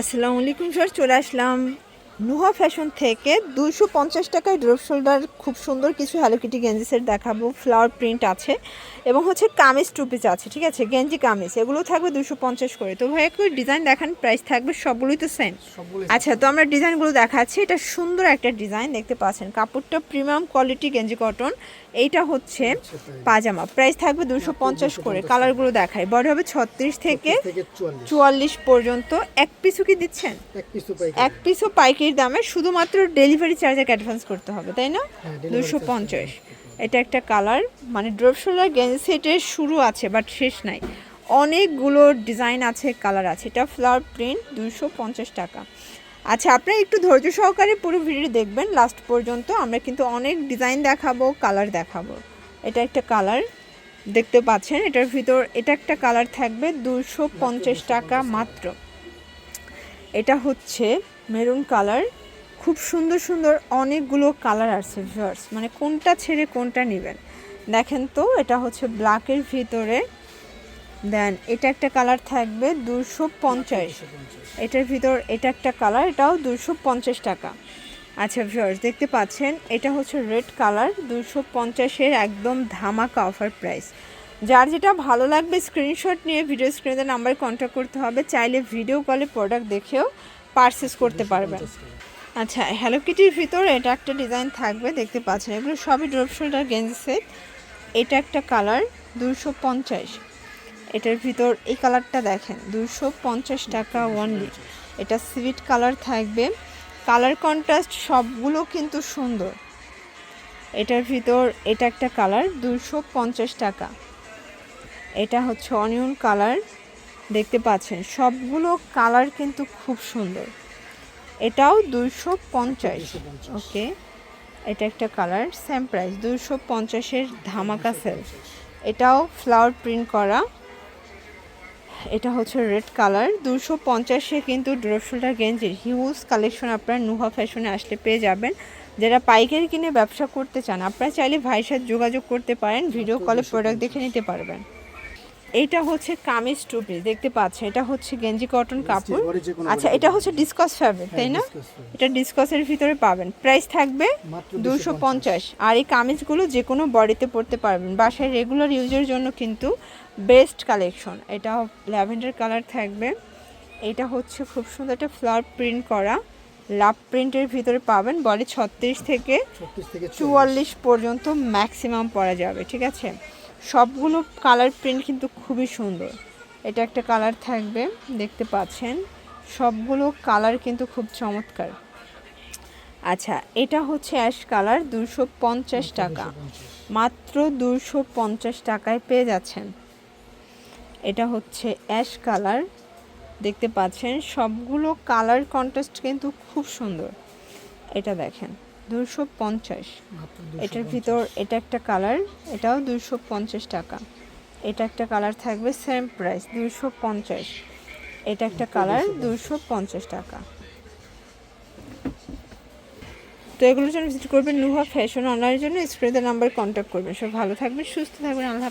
আসসালামু আলাইকুম স্যার চলে আসলাম। নুহা ফ্যাশন থেকে দুশো পঞ্চাশ টাকায় ড্রপ শোল্ডার খুব সুন্দর কিছু হ্যালোকিটি গেঞ্জি সেট দেখাবো। ফ্লাওয়ার প্রিন্ট আছে। এবং হচ্ছে কামিজ টু পিস আছে ঠিক আছে? গেঞ্জি কামিজ এগুলো থাকবে দুশো পঞ্চাশ করে। তো ভাই একটু ডিজাইন দেখান প্রাইস থাকবে সবগুলোই তো সেম আচ্ছা তো আমরা ডিজাইনগুলো দেখাচ্ছি। এটা সুন্দর একটা ডিজাইন দেখতে পাচ্ছেন। কাপড়টা প্রিমিয়াম কোয়ালিটি গেঞ্জি কটন এইটা হচ্ছে পাজামা। প্রাইস থাকবে দুশো পঞ্চাশ করে। কালারগুলো দেখায় বড় হবে ছত্রিশ থেকে চুয়াল্লিশ। পর্যন্ত। এক পিসও কি দিচ্ছেন? এক পিস তো পাই এক পিসও পাইকারি দামে শুধুমাত্র ডেলিভারি চার্জ অ্যাডভান্স করতে হবে তাই না? হ্যাঁ, দুশো পঞ্চাশ। এটা একটা কালার মানে ড্রপ শোল্ডার গেঞ্জি সেটের শুরু আছে বাট শেষ নাই। অনেকগুলো ডিজাইন আছে কালার আছে। এটা ফ্লাওয়ার প্রিন্ট দুশো পঞ্চাশ টাকা। আচ্ছা আপনারা একটু ধৈর্য সহকারে পুরো ভিডিও দেখবেন। লাস্ট পর্যন্ত আমরা কিন্তু অনেক ডিজাইন দেখাবো কালার দেখাবো। এটা একটা কালার দেখতে পাচ্ছেন এটার ভিতর এটা একটা কালার থাকবে দুশো পঞ্চাশ টাকা মাত্র। এটা হচ্ছে মেরুন কালার। খুব সুন্দর সুন্দর অনেকগুলো কালার আছে ভিউয়ার্স। মানে কোনটা ছেড়ে কোনটা নেবেন। দেখেন তো, এটা হচ্ছে ব্ল্যাকের ভিতরে। দেন এটা একটা কালার থাকবে দুশো পঞ্চাশ। এটার ভিতর এটা একটা কালার, এটাও দুশো পঞ্চাশ টাকা। আচ্ছা ভিউয়ার্স, দেখতে পাচ্ছেন, এটা হচ্ছে রেড কালার, দুশো পঞ্চাশের একদম ধামাকা অফার প্রাইস। যার যেটা ভালো লাগবে স্ক্রিনশট নিয়ে ভিডিও স্ক্রিনে নাম্বার কন্ট্যাক্ট করতে হবে। চাইলে ভিডিও কলে প্রোডাক্ট দেখেও পারচেস করতে পারবেন। আচ্ছা হ্যালো কিটির ভিতরে এটা একটা ডিজাইন থাকবে দেখতে পাচ্ছেন। এগুলো সবই ড্রপ শোল্ডার গেঞ্জি সেট এটা একটা কালার দুশো পঞ্চাশ। এটার ভিতর এই কালারটা দেখেন দুশো পঞ্চাশ টাকা ওয়ানলি এটা সুইট কালার থাকবে। কালার কন্ট্রাস্ট সবগুলো কিন্তু সুন্দর। এটার ভিতর এটা একটা কালার দুশো পঞ্চাশ টাকা। এটা হচ্ছে অনিয়ন কালার দেখতে পাচ্ছেন সবগুলো কালার কিন্তু খুব সুন্দর। এটাও দুশো পঞ্চাশ ওকে? এটা একটা কালার সেম প্রাইস দুশো পঞ্চাশের ধামাকা সেল এটাও ফ্লাওয়ার প্রিন্ট করা। এটা হচ্ছে রেড কালার দুশো পঞ্চাশে কিন্তু ড্রপ শোল্ডার গেঞ্জির হিউজ কালেকশন আপনারা নুহা ফ্যাশনে আসলে পেয়ে যাবেন। যারা পাইকারি কিনে ব্যবসা করতে চান আপনারা চাইলে ভাইয়ের সাথে যোগাযোগ করতে পারেন ভিডিও কলে প্রোডাক্ট দেখে নিতে পারবেন। এইটা হচ্ছে কামিজ টু পিস দেখতে পাচ্ছেন। এটা হচ্ছে গেঞ্জি কটন কাপড়। আচ্ছা এটা হচ্ছে ডিসকাস ফ্যাব্রিক তাই না। এটা ডিসকাসের ভিতরে পাবেন। প্রাইস থাকবে দুশো পঞ্চাশ। আর এই কামিজগুলো যে কোনো বডিতে পরতে পারবেন। বাসায় রেগুলার ইউজের জন্য কিন্তু বেস্ট কালেকশন এটা ল্যাভেন্ডার কালার থাকবে। এটা হচ্ছে খুব সুন্দর একটা ফ্লাওয়ার প্রিন্ট করা। লাভ প্রিন্টের ভিতরে পাবেন। বডি ছত্রিশ থেকে চুয়াল্লিশ। পর্যন্ত ম্যাক্সিমাম পরা যাবে ঠিক আছে? সবগুলো কালার প্রিন্ট কিন্তু খুবই সুন্দর। এটা একটা কালার থাকবে, দেখতে পাচ্ছেন। সবগুলো কালার কিন্তু খুব চমৎকার। আচ্ছা এটা হচ্ছে অ্যাশ কালার দুশো পঞ্চাশ টাকা। মাত্র দুশো পঞ্চাশ টাকায় পেয়ে যাচ্ছেন। এটা হচ্ছে অ্যাশ কালার দেখতে পাচ্ছেন। সবগুলো কালার কন্ট্রাস্ট কিন্তু খুব সুন্দর। এটা দেখেন। দুশো পঞ্চাশ। এটার ভিতর এটা একটা কালার এটাও দুশো পঞ্চাশ টাকা। এটা একটা কালার থাকবে সেম প্রাইস দুশো পঞ্চাশ। এটা একটা কালার দুশো পঞ্চাশ টাকা। তো এগুলোর জন্য ভিজিট করবেন নুহা ফ্যাশন অনলাইনের জন্য স্ক্রিনের নাম্বার কন্ট্যাক্ট করবেন। সব ভালো থাকবেন সুস্থ থাকবেন আল্লাহ